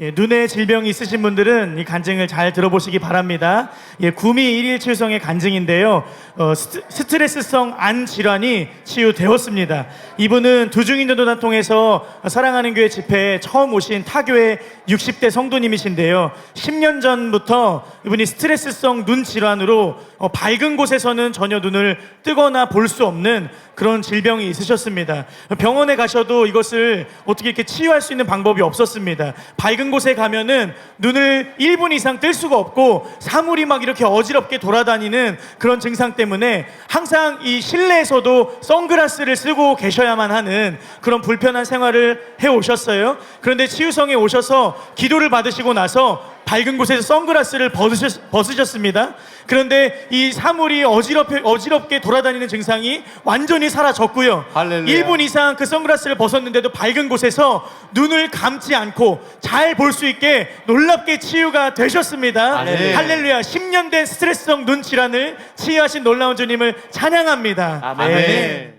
예, 눈에 질병이 있으신 분들은 이 간증을 잘 들어보시기 바랍니다. 예, 구미 일일 치유성의 간증인데요. 어, 스트, 스트 레스성 안 질환이 치유되었습니다. 이분은 두중인전도단 통해서 사랑하는 교회 집회에 처음 오신 타교의 60대 성도님이신데요. 10년 전부터 이분이 스트레스성 눈 질환으로 어, 밝은 곳에서는 전혀 눈을 뜨거나 볼 수 없는 그런 질병이 있으셨습니다. 병원에 가셔도 이것을 어떻게 이렇게 치유할 수 있는 방법이 없었습니다. 밝은 곳에 가면은 눈을 1분 이상 뜰 수가 없고 사물이 막 이렇게 어지럽게 돌아다니는 그런 증상 때문에 항상 이 실내에서도 선글라스를 쓰고 계셔야만 하는 그런 불편한 생활을 해 오셨어요. 그런데 치유성에 오셔서 기도를 받으시고 나서 밝은 곳에서 선글라스를 벗으셨, 벗으셨 습니다. 그런데 이 사물이 어지럽게, 어지럽게 돌아다니는 증상이 완전히 사라졌고요. 할렐루야. 1분 이상 그 선글라스를 벗었는데도 밝은 곳에서 눈을 감지 않고 잘 볼 수 있게 놀랍게 치유가 되셨습니다. 아멘. 할렐루야. 10년 된 스트레스성 눈 질환을 치유하신 놀라운 주님을 찬양합니다. 아멘.